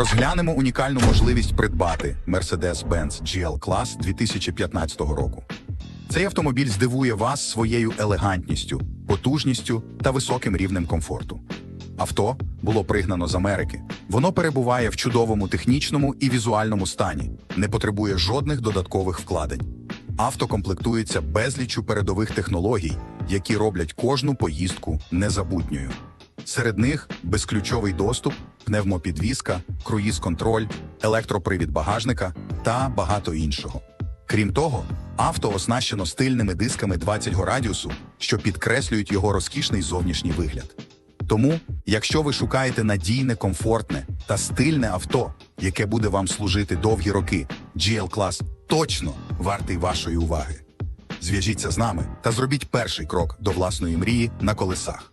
Розглянемо унікальну можливість придбати Mercedes-Benz GL-клас 2015 року. Цей автомобіль здивує вас своєю елегантністю, потужністю та високим рівнем комфорту. Авто було пригнано з Америки. Воно перебуває в чудовому технічному і візуальному стані, не потребує жодних додаткових вкладень. Авто комплектується безліччю передових технологій, які роблять кожну поїздку незабутньою. Серед них безключовий доступ, пневмопідвізка, круїз-контроль, електропривід багажника та багато іншого. Крім того, авто оснащено стильними дисками 20 радіусу, що підкреслюють його розкішний зовнішній вигляд. Тому, якщо ви шукаєте надійне, комфортне та стильне авто, яке буде вам служити довгі роки, GL-клас точно вартий вашої уваги. Зв'яжіться з нами та зробіть перший крок до власної мрії на колесах.